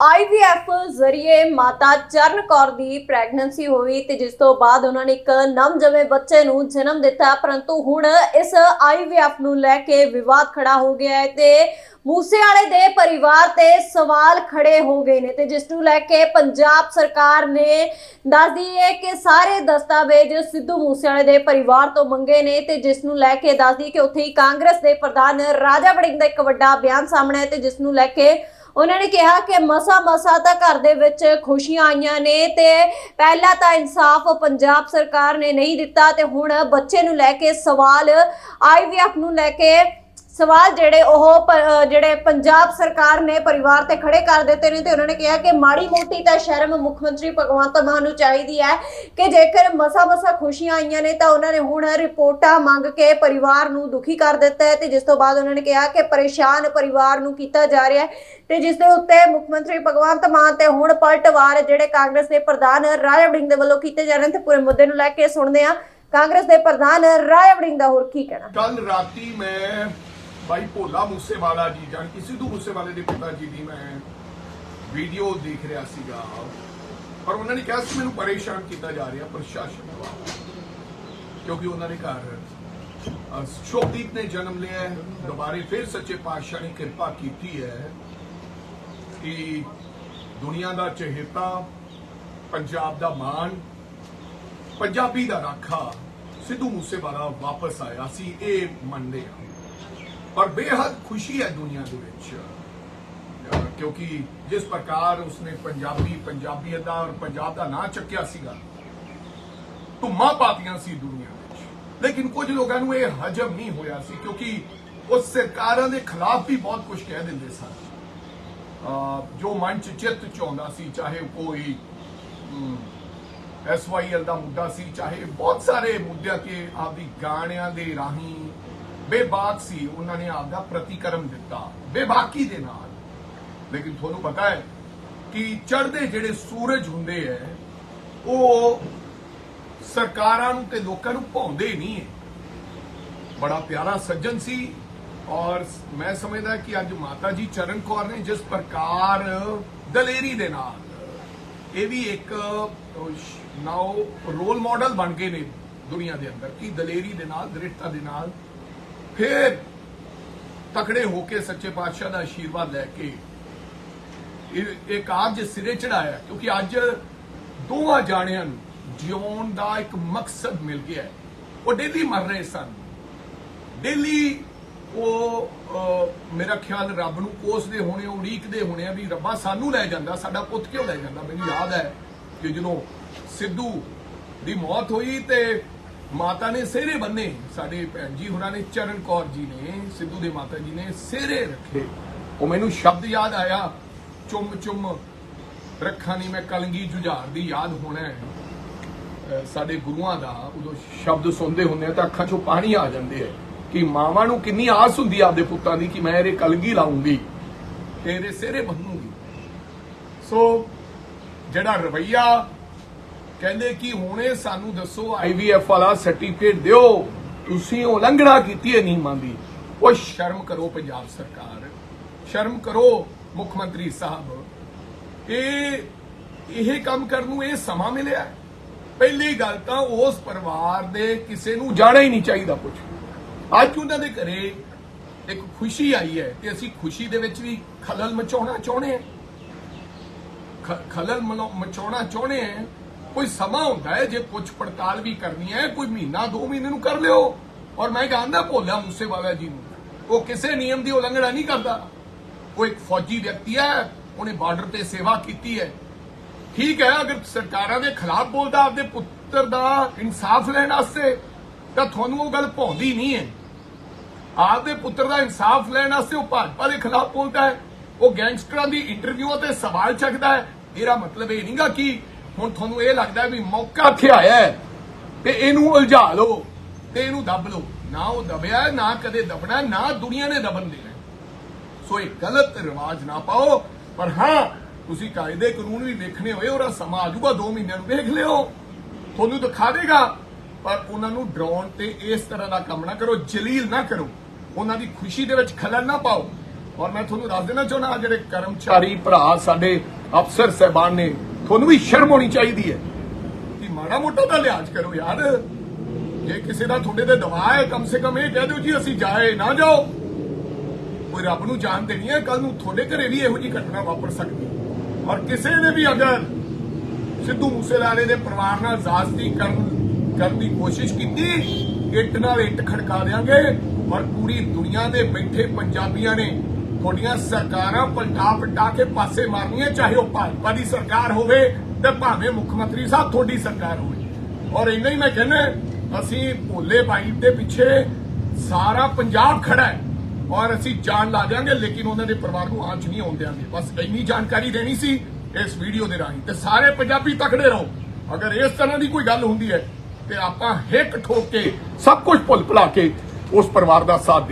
IVF ਜ਼ਰੀਏ ਮਾਤਾ ਚਰਨ ਕੌਰ ਦੀ pregnancy ਹੋਈ ਤੇ ਜਿਸ ਤੋਂ ਬਾਅਦ ਉਹਨਾਂ ਨੇ ਇੱਕ ਨਵਜੰਮੇ ਬੱਚੇ ਨੂੰ ਜਨਮ ਦਿੱਤਾ ਪਰੰਤੂ ਹੁਣ ਇਸ ਆਈਵੀਐਫ ਨੂੰ ਲੈ ਕੇ ਵਿਵਾਦ ਖੜਾ ਹੋ ਗਿਆ ਹੈ ਤੇ ਮੂਸੇਵਾਲੇ ਦੇ ਪਰਿਵਾਰ ਤੇ ਸਵਾਲ ਖੜੇ ਹੋ ਗਏ ਨੇ ਤੇ ਜਿਸ ਨੂੰ ਲੈ ਕੇ ਪੰਜਾਬ ਸਰਕਾਰ ਨੇ ਦੱਸਦੀ ਹੈ ਕਿ ਸਾਰੇ ਦਸਤਾਵੇਜ਼ ਸਿੱਧੂ ਮੂਸੇਵਾਲੇ ਦੇ ਪਰਿਵਾਰ ਤੋਂ ਮੰਗੇ ਨੇ ਤੇ ਜਿਸ ਨੂੰ ਲੈ ਕੇ ਦੱਸਦੀ ਕਿ ਉੱਥੇ ਹੀ ਕਾਂਗਰਸ ਦੇ ਪ੍ਰਧਾਨ ਰਾਜਾ ਵੜਿੰਗ ਦਾ ਇੱਕ ਵੱਡਾ ਬਿਆਨ ਸਾਹਮਣੇ ਹੈ ਤੇ ਜਿਸ ਨੂੰ ਲੈ ਕੇ ਉਹਨਾਂ ਨੇ ਕਿਹਾ ਕਿ ਮਸਾ ਮਸਾ ਤਾਂ ਘਰ ਦੇ ਵਿੱਚ ਖੁਸ਼ੀਆਂ ਆਈਆਂ ਨੇ ਤੇ ਪਹਿਲਾਂ ਤਾਂ ਇਨਸਾਫ ਪੰਜਾਬ ਸਰਕਾਰ ਨੇ ਨਹੀਂ ਦਿੱਤਾ ਤੇ ਹੁਣ ਬੱਚੇ ਨੂੰ ਲੈ ਕੇ ਸਵਾਲ ਆਈਵੀਐਫ ਨੂੰ ਲੈ ਕੇ ਸਵਾਲ ਜਿਹੜੇ ਉਹ ਜਿਹੜੇ ਪੰਜਾਬ ਸਰਕਾਰ ਨੇ ਪਰਿਵਾਰ ਤੇ ਖੜੇ ਕਰ ਦਿੱਤੇ ਨੇ ਤੇ ਉਹਨਾਂ ਨੇ ਕਿਹਾ ਕਿ ਮਾੜੀ ਮੋਟੀ ਤਾਂ ਸ਼ਰਮ ਮੁੱਖ ਮੰਤਰੀ ਭਗਵੰਤ ਮਾਨ ਨੂੰ ਚਾਹੀਦੀ ਹੈ ਕਿ ਜੇਕਰ ਮਸਾ ਮਸਾ ਖੁਸ਼ੀਆਂ ਆਈਆਂ ਨੇ ਤਾਂ ਉਹਨਾਂ ਨੇ ਹੁਣ ਰਿਪੋਰਟਾਂ ਮੰਗ ਕੇ ਪਰਿਵਾਰ ਨੂੰ ਦੁਖੀ ਕਰ ਦਿੱਤਾ ਹੈ ਤੇ ਜਿਸ ਤੋਂ ਬਾਅਦ ਉਹਨਾਂ ਨੇ ਕਿਹਾ ਕਿ ਪਰੇਸ਼ਾਨ ਪਰਿਵਾਰ ਨੂੰ ਕੀਤਾ ਜਾ ਰਿਹਾ ਹੈ ਤੇ ਜਿਸ ਦੇ ਉੱਤੇ ਮੁੱਖ ਮੰਤਰੀ ਭਗਵੰਤ ਮਾਨ ਤੇ ਹੁਣ ਪਲਟਵਾਰ ਜਿਹੜੇ ਕਾਂਗਰਸ ਦੇ ਪ੍ਰਧਾਨ ਰਾਜਾ ਵੜਿੰਗ ਦੇ ਵੱਲੋਂ ਕੀਤੇ ਜਾ ਰਹੇ ਨੇ ਤੇ ਪੂਰੇ ਮੁੱਦੇ ਨੂੰ ਲੈ ਕੇ ਸੁਣਦੇ ਹਾਂ। ਕਾਂਗਰਸ ਦੇ ਪ੍ਰਧਾਨ ਰਾਜਾ ਵੜਿੰਗ ਦਾ ਹੋਰ ਕੀ ਕਹਿਣਾ? ਕੱਲ ਰਾਤੀ ਮੈਂ ਬਾਈ ਭੋਲਾ ਮੂਸੇਵਾਲਾ ਜੀ ਜਾਨ ਕਿ ਸਿੱਧੂ ਮੂਸੇਵਾਲੇ ਦੇ ਪਿਤਾ ਜੀ ਦੀ ਮੈਂ ਵੀਡੀਓ ਦੇਖ ਰਿਹਾ ਸੀਗਾ। ਪਰ ਉਹਨਾਂ ਨੇ ਕਿਹਾ ਸੀ ਮੈਨੂੰ ਪਰੇਸ਼ਾਨ ਕੀਤਾ ਜਾ ਰਿਹਾ ਪ੍ਰਸ਼ਾਸਨ ਦੁਆਰਾ ਕਿਉਂਕਿ ਉਹਨਾਂ ਦੇ ਘਰ ਅਹ, ਸ਼ੋਭਦੀਪ ਨੇ ਜਨਮ ਲਿਆ ਹੈ। ਦੁਬਾਰੇ ਫਿਰ ਸੱਚੇ ਪਾਤਸ਼ਾਹ ਨੇ ਕਿਰਪਾ ਕੀਤੀ ਹੈ ਕਿ ਦੁਨੀਆ ਦਾ ਚਹੇਤਾ ਪੰਜਾਬ ਦਾ ਮਾਣ ਪੰਜਾਬੀ ਦਾ ਰਾਖਾ ਸਿੱਧੂ ਮੂਸੇਵਾਲਾ ਵਾਪਸ ਆਇਆ ਸੀ ਇਹ ਮੰਨਦੇ ਹਾਂ। ਪਰ ਬੇਹੱਦ ਖੁਸ਼ੀ ਹੈ ਦੁਨੀਆ ਦੇ ਵਿੱਚ। ਕਿਉਂਕਿ ਜਿਸ ਪ੍ਰਕਾਰ ਉਸਨੇ ਪੰਜਾਬੀ ਪੰਜਾਬੀਅਤ ਦਾ ਔਰ ਪੰਜਾਬ ਦਾ ਨਾਂ ਚੱਕਿਆ ਸੀਗਾ, ਧੁੰਮਾਂ ਪਾਤੀਆਂ ਸੀ ਦੁਨੀਆ ਵਿੱਚ। ਲੇਕਿਨ ਕੁਝ ਲੋਕਾਂ ਨੂੰ ਇਹ ਹਜਮ ਨਹੀਂ ਹੋਇਆ ਸੀ, ਕਿਉਂਕਿ ਉਹ ਸਰਕਾਰਾਂ ਦੇ ਖਿਲਾਫ ਵੀ ਬਹੁਤ ਕੁਝ ਕਹਿ ਦਿੰਦੇ ਸਨ। ਜੋ ਮਨ ਚ ਚਿੱਤ ਚਾਹੁੰਦਾ ਸੀ, ਚਾਹੇ ਕੋਈ ਐਸਵਾਈਐਲ ਦਾ ਮੁੱਦਾ ਸੀ, ਚਾਹੇ ਬਹੁਤ ਸਾਰੇ ਮੁੱਦਿਆਂ ਤੇ ਆਪਦੀ ਗਾਣਿਆਂ ਦੇ ਰਾਹੀਂ ਬੇਬਾਕ ਸੀ, ਉਹਨਾਂ ਨੇ ਆਪਦਾ ਪ੍ਰਤੀਕਰਮ ਦਿੱਤਾ, ਬੇਬਾਕੀ ਦੇ ਨਾਲ। ਲੇਕਿਨ ਤੁਹਾਨੂੰ ਪਤਾ ਹੈ ਕਿ ਚੜ੍ਹਦੇ ਜਿਹੜੇ ਸੂਰਜ ਹੁੰਦੇ ਐ ਉਹ ਸਰਕਾਰਾਂ ਨੂੰ ਤੇ ਲੋਕਾਂ ਨੂੰ ਭਾਉਂਦੇ ਨਹੀਂ ਹੈ। ਬੜਾ ਪਿਆਰਾ ਸੱਜਣ ਸੀ ਔਰ ਮੈਂ ਸਮਝਦਾ ਕਿ ਅੱਜ ਮਾਤਾ ਜੀ ਚਰਨ ਕੌਰ ਨੇ ਜਿਸ ਪ੍ਰਕਾਰ ਦਲੇਰੀ ਦੇ ਨਾਲ, ਇਹ ਵੀ ਇੱਕ ਨਾਓ ਰੋਲ ਮਾਡਲ ਬਣ ਗਏ ਨੇ ਦੁਨੀਆ ਦੇ ਅੰਦਰ, ਕਿ ਦਲੇਰੀ ਦੇ ਨਾਲ ਦ੍ਰਿੜਤਾ ਦੇ ਨਾਲ ਫਿਰ ਤਕੜੇ ਹੋ ਕੇ ਸੱਚੇ ਪਾਤਸ਼ਾਹ ਦਾ ਆਸ਼ੀਰਵਾਦ ਲੈ ਕੇ ਇਹ ਇਹ ਕਾਰਜ ਸਿਰੇ ਚੜਾਇਆ, ਕਿਉਂਕਿ ਅੱਜ ਦੋਵਾਂ ਜਾਣਿਆਂ ਨੂੰ ਜਿਉਣ ਦਾ ਇੱਕ ਮਕਸਦ ਮਿਲ ਗਿਆ ਉਹ ਡੇਲੀ ਮਰ ਰਹੇ ਸਨ। ਡੇਲੀ ਉਹ ਮੇਰਾ ਖਿਆਲ ਰੱਬ ਨੂੰ ਕੋਸਦੇ ਹੋਣੇ ਉਡੀਕਦੇ ਹੋਣੇ ਆ ਵੀ ਰੱਬਾ ਸਾਨੂੰ ਲੈ ਜਾਂਦਾ, ਸਾਡਾ ਪੁੱਤ ਕਿਉਂ ਲੈ ਜਾਂਦਾ? ਮੈਨੂੰ ਯਾਦ ਹੈ ਕਿ ਜਦੋਂ ਸਿੱਧੂ ਦੀ ਮੌਤ ਹੋਈ ਤੇ ਮਾਤਾ ਨੇ ਸਿਹਰੇ ਬੰਨੇ। ਸਾਡੇ ਭੈਣ ਜੀ ਹੋਰਾਂ ਨੇ, ਚਰਨ ਕੌਰ ਜੀ ਨੇ, ਸਿੱਧੂ ਦੇ ਮਾਤਾ ਜੀ ਨੇ ਸਿਹਰੇ ਰੱਖੇ। ਉਹ ਮੈਨੂੰ ਸ਼ਬਦ ਯਾਦ ਆਇਆ। ਚੁੰਮ ਚੁੰਮ ਰੱਖਾਂ ਨਹੀਂ ਮੈਂ ਕਲੰਗੀ ਜੁਝਾਰ ਦੀ ਯਾਦ ਹੋਣਾ ਹੈ। ਸਾਡੇ ਗੁਰੂਆਂ ਦਾ ਉਦੋਂ ਸ਼ਬਦ ਸੁਣਦੇ ਹੁੰਦੇ ਆ ਤਾਂ ਅੱਖਾਂ 'ਚੋਂ ਪਾਣੀ ਆ ਜਾਂਦੇ ਆ ਕਿ ਮਾਵਾਂ ਨੂੰ ਕਿੰਨੀ ਆਸ ਹੁੰਦੀ ਆ ਆਪਦੇ ਪੁੱਤਾਂ ਦੀ ਕਿ ਮੈਂ ਇਹਦੇ ਕਲਗੀ ਲਾਉਂਗੀ, ਤੇ ਇਹਦੇ ਸਿਹਰੇ ਬੰਨੂਗੀ। ਸੋ ਜਿਹੜਾ ਰਵਈਆ ਕਹਿੰਦੇ ਕਿ ਹੁਣੇ ਸਾਨੂੰ ਦੱਸੋ ਆਈਵੀਐਫ ਵਾਲਾ ਸਰਟੀਫਿਕੇਟ ਦਿਓ। ਤੁਸੀਂ ਉਲੰਘਣਾ ਕੀਤੀ ਹੈ ਨਿਯਮਾਂ ਦੀ। ਉਹ ਸ਼ਰਮ ਕਰੋ ਪੰਜਾਬ ਸਰਕਾਰ। ਸ਼ਰਮ ਕਰੋ ਮੁੱਖ ਮੰਤਰੀ ਸਾਹਿਬ। ਇਹ ਇਹ ਕੰਮ ਕਰਨ ਨੂੰ ਇਹ ਸਮਾਂ ਮਿਲਿਆ ਪਹਿਲੀ ਗੱਲ ਤਾਂ ਉਸ ਪਰਿਵਾਰ ਦੇ ਕਿਸੇ ਨੂੰ ਜਾਣਾ ਹੀ ਨਹੀਂ ਚਾਹੀਦਾ ਕੁਝ ਅੱਜ ਉਹਨਾਂ ਦੇ ਘਰੇ ਇੱਕ ਖੁਸ਼ੀ ਆਈ ਹੈ ਤੇ ਅਸੀਂ ਖੁਸ਼ੀ ਦੇ ਵਿੱਚ ਵੀ ਖਲਲ ਮਚਾਉਣਾ ਚਾਹੁੰਦੇ ਹਾਂ। ਖਲਲ ਮਚਾਉਣਾ ਚਾਹੁੰਦੇ ਹਾਂ। ਕੋਈ ਸਮਾਂ ਹੁੰਦਾ ਹੈ ਜੇ ਪੁੱਛ ਪੜਤਾਲ ਵੀ ਕਰਨੀ ਹੈ, ਕੋਈ ਮਹੀਨਾ, ਦੋ ਮਹੀਨੇ ਨੂੰ ਕਰ ਲਿਓ। ਔਰ ਮੈਂ ਜਾਣਦਾ ਭੋਲਾ ਮੂਸੇਵਾਲਾ ਜੀ ਨੂੰ। ਉਹ ਕਿਸੇ ਨਿਯਮ ਦੀ ਉਲੰਘਣਾ ਨਹੀਂ ਕਰਦਾ। ਉਹ ਇੱਕ ਫੌਜੀ ਵਿਅਕਤੀ ਹੈ, ਉਹਨੇ ਬਾਰਡਰ ਤੇ ਸੇਵਾ ਕੀਤੀ ਹੈ। ਠੀਕ ਹੈ, ਅਗਰ ਸਰਕਾਰਾਂ ਦੇ ਖਿਲਾਫ ਬੋਲਦਾ, ਆਪਦੇ ਪੁੱਤਰ ਦਾ ਇਨਸਾਫ ਲੈਣ ਵਾਸਤੇ, ਤਾਂ ਤੁਹਾਨੂੰ ਉਹ ਗੱਲ ਭਾਉਂਦੀ ਨਹੀਂ ਹੈ। ਆਪਦੇ ਪੁੱਤਰ ਦਾ ਇਨਸਾਫ ਲੈਣ ਵਾਸਤੇ ਉਹ ਭਾਜਪਾ ਦੇ ਖਿਲਾਫ ਬੋਲਦਾ ਹੈ। ਉਹ ਗੈਂਗਸਟਰਾਂ ਦੀ ਇੰਟਰਵਿਊ ਤੇ ਸਵਾਲ ਚੱਕਦਾ ਹੈ। ਇਹਦਾ ਮਤਲਬ ਇਹ ਨਹੀਂਗਾ ਕਿ ਹੁਣ ਤੁਹਾਨੂੰ ਇਹ ਲੱਗਦਾ ਵੀ ਮੌਕਾ ਇੱਥੇ ਆਇਆ ਤੇ ਇਹਨੂੰ ਉਲਝਾ ਲਓ, ਤੇ ਇਹਨੂੰ ਦੱਬ ਲਓ। ਨਾ ਉਹ ਦਬਿਆ, ਨਾ ਕਦੇ ਦਬਣਾ, ਨਾ ਦੁਨੀਆ ਨੇ ਦਬਣ ਦੇਣਾ। ਸੋ ਇਹ ਗਲਤ ਰਿਵਾਜ ਨਾ ਪਾਓ। ਪਰ ਹਾਂ, ਤੁਸੀਂ ਕਾਇਦੇ ਕਾਨੂੰਨ ਵੀ ਵੇਖਣੇ ਹੋਏ ਉਹਦਾ ਸਮਾਂ ਆਜੂਗਾ 2 ਮਹੀਨਿਆਂ ਨੂੰ ਵੇਖ ਲਿਓ। ਤੁਹਾਨੂੰ ਦਿਖਾ ਦੇਗਾ। ਪਰ ਉਹਨਾਂ ਨੂੰ ਡਰਾਉਣ ਤੇ ਇਸ ਤਰ੍ਹਾਂ ਦਾ ਕੰਮ ਨਾ ਕਰੋ, ਜਲੀਲ ਨਾ ਕਰੋ। ਉਹਨਾਂ ਦੀ ਖੁਸ਼ੀ ਦੇ ਵਿੱਚ ਖਲਲ ਨਾ ਪਾਓ। ਔਰ ਮੈਂ ਤੁਹਾਨੂੰ ਦੱਸ ਦੇਣਾ ਚਾਹੁੰਦਾ ਜਿਹੜੇ ਕਰਮਚਾਰੀ ਭਰਾ ਸਾਡੇ ਅਫਸਰ ਸਹਿਬਾਨ ਨੇ ਤੁਹਾਨੂੰ ਵੀ ਸ਼ਰਮ ਹੋਣੀ ਚਾਹੀਦੀ ਹੈ। ਕਿ ਮਾੜਾ ਮੋਟਾ ਤਾਂ ਲਿਹਾਜ਼ ਕਰੋ ਯਾਰ। ਜੇ ਕਿਸੇ ਦਾ ਤੁਹਾਡੇ ਤੇ ਦਬਾਅ ਹੈ, ਕਮ ਸੇ ਕਮ ਇਹ ਕਹਿ ਦਿਓ ਜੀ, ਅਸੀਂ ਜਾਏ, ਨਾ ਜਾਓ। ਕੋਈ ਰੱਬ ਨੂੰ ਜਾਣ ਦੇਣੀ ਹੈ ਕੱਲ ਨੂੰ ਤੁਹਾਡੇ ਘਰੇ ਵੀ ਇਹੋ ਜਿਹੀ ਘਟਨਾ ਵਾਪਰ ਸਕਦੀ ਔਰ ਕਿਸੇ ਨੇ ਵੀ ਅਗਰ ਸਿੱਧੂ ਮੂਸੇਵਾਲੇ ਦੇ ਪਰਿਵਾਰ ਨਾਲ ਜ਼ਾਜ਼ਤੀ ਕਰਨ ਕਰਨ ਦੀ ਕੋਸ਼ਿਸ਼ ਕੀਤੀ, ਇੱਟ ਨਾਲ ਇੱਟ ਖੜਕਾ ਦੇਾਂਗੇ ਔਰ ਪੂਰੀ ਦੁਨੀਆ ਦੇ ਬੈਠੇ ਪੰਜਾਬੀਆਂ ਨੇ ਤੁਹਾਡੀਆਂ ਸਰਕਾਰਾਂ ਪਲਟਾ ਪਲਟਾ ਕੇ ਪਾਸੇ ਮਾਰਨੀਆਂ, ਚਾਹੇ ਉਹ ਭਾਜਪਾ ਦੀ ਸਰਕਾਰ ਹੋਵੇ ਤੇ ਭਾਵੇਂ ਮੁੱਖ ਮੰਤਰੀ ਸਾਹਿਬ ਤੁਹਾਡੀ ਸਰਕਾਰ ਹੋਵੇ। ਔਰ ਇੰਨਾ ਹੀ ਮੈਂ ਕਹਿੰਦਾ, ਅਸੀਂ ਭੋਲੇ ਭਾਈ ਦੇ ਪਿੱਛੇ ਸਾਰਾ ਪੰਜਾਬ ਖੜਾ ਹੈ ਔਰ ਅਸੀਂ ਜਾਨ ਲਾ ਦਿਆਂਗੇ, ਲੇਕਿਨ ਉਹਨਾਂ ਦੇ ਪਰਿਵਾਰ ਨੂੰ ਆਂਚ ਨਹੀਂ ਆਉਣ ਦਿਆਂਗੇ। ਬਸ ਇੰਨੀ ਜਾਣਕਾਰੀ ਦੇਣੀ ਸੀ ਇਸ ਵੀਡੀਓ ਦੇ ਰਾਹੀਂ। ਤੇ ਸਾਰੇ ਪੰਜਾਬੀ ਤਕੜੇ ਰਹੋ। ਅਗਰ ਇਸ ਤਰ੍ਹਾਂ ਦੀ ਕੋਈ ਗੱਲ ਹੁੰਦੀ ਹੈ ਤੇ ਆਪਾਂ ਹਿੱਕ ਠੋਕ ਕੇ ਸਭ ਕੁਝ ਭੁੱਲ ਭੁਲਾ ਕੇ ਉਸ ਪਰਿਵਾਰ ਦਾ ਸਾਥ ਦੇ